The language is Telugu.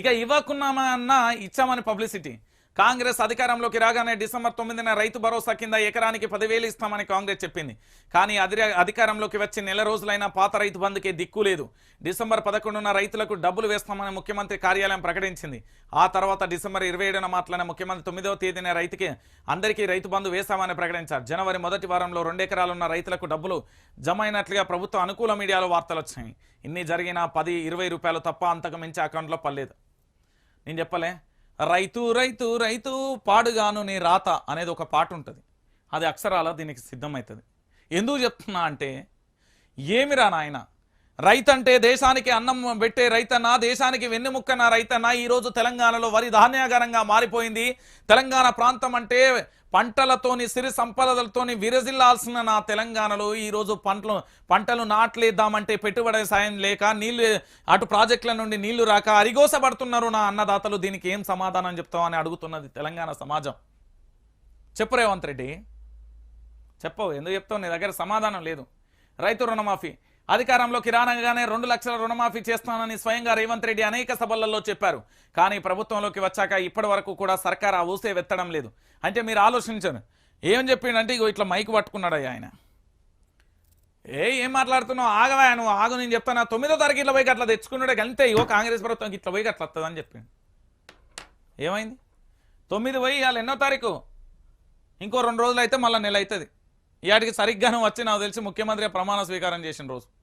ఇక ఇవ్వకున్నామా అన్న ఇచ్చామని పబ్లిసిటీ. కాంగ్రెస్ అధికారంలోకి రాగానే డిసెంబర్ తొమ్మిదిన రైతు భరోసా కింద ఎకరానికి పదివేలు ఇస్తామని కాంగ్రెస్ చెప్పింది. కానీ అది అధికారంలోకి వచ్చి నెల రోజులైనా పాత రైతు బంధుకే దిక్కు లేదు. డిసెంబర్ పదకొండున రైతులకు డబ్బులు వేస్తామని ముఖ్యమంత్రి కార్యాలయం ప్రకటించింది. ఆ తర్వాత డిసెంబర్ ఇరవై ఏడున మాట్లాడిన ముఖ్యమంత్రి తొమ్మిదవ తేదీన రైతుకి అందరికీ రైతు బంధు వేస్తామని ప్రకటించారు. జనవరి మొదటి వారంలో రెండెకరాలున్న రైతులకు డబ్బులు జమ అయినట్లుగా ప్రభుత్వ అనుకూల మీడియాలో వార్తలు వచ్చాయి ఇన్ని జరిగినా పది ఇరవై రూపాయలు తప్ప అంతకు మించి అకౌంట్లో పర్లేదు నేను చెప్పలే? రైతు రైతు రైతు పాడుగాను నీ రాత అనేది ఒక పాట ఉంటుంది. అది అక్షరాల దీనికి సిద్ధమవుతుంది ఎందుకు చెప్తున్నా అంటే ఏమిరా నాయన? రైతంటే దేశానికి అన్నం పెట్టే రైతన్న దేశానికి వెన్నెముక్కన రైతన్న ఈరోజు తెలంగాణలో వరి ధాన్యాగారంగా మారిపోయింది. తెలంగాణ ప్రాంతం అంటే పంటలతోని సిరి సంపదలతోని విరజిల్లాల్సిన నా తెలంగాణలో ఈరోజు పంటలు పంటలు నాట్లేద్దామంటే పెట్టుబడి సాయం లేక నీళ్ళు అటు ప్రాజెక్టుల నుండి నీళ్ళు రాక అరిగోసపడుతున్నారు నా అన్నదాతలు. దీనికి ఏం సమాధానం చెప్తామని అడుగుతున్నది తెలంగాణ సమాజం. చెప్పు రేవంత్ రెడ్డి. చెప్పవు ఎందుకు చెప్తావు? నీ దగ్గర సమాధానం లేదు. రైతు రుణమాఫీ. అధికారంలోకి రానగానే రెండు లక్షల రుణమాఫీ చేస్తానని స్వయంగా రేవంత్ రెడ్డి అనేక సభలలో చెప్పారు. కానీ ప్రభుత్వంలోకి వచ్చాక ఇప్పటి వరకు కూడా సర్కార్ ఆ ఊసే వెత్తడం లేదు. అంటే మీరు ఆలోచించరు ఏం చెప్పిండంటే ఇగో ఇట్లా మైక్ పట్టుకున్నాడయ్యా ఆయన. ఏ ఏం మాట్లాడుతున్నావు? ఆగవా నువ్వు ఆగు నేను చెప్తాను? తొమ్మిదో తారీఖు ఇట్లా పోయి అట్లా తెచ్చుకున్నాడే అంతే ఇగో కాంగ్రెస్ ప్రభుత్వం ఇట్లా పోయి అట్లా వస్తుందని చెప్పిండు. ఏమైంది? తొమ్మిది పోయి ఇవాళ ఎన్నో తారీఖు? ఇంకో రెండు రోజులు అయితే మళ్ళీ నెల అవుతుంది ఇవాటికి సరిగ్గాను వచ్చి నాకు తెలిసి ముఖ్యమంత్రి ప్రమాణ స్వీకారం చేసిన రోజు.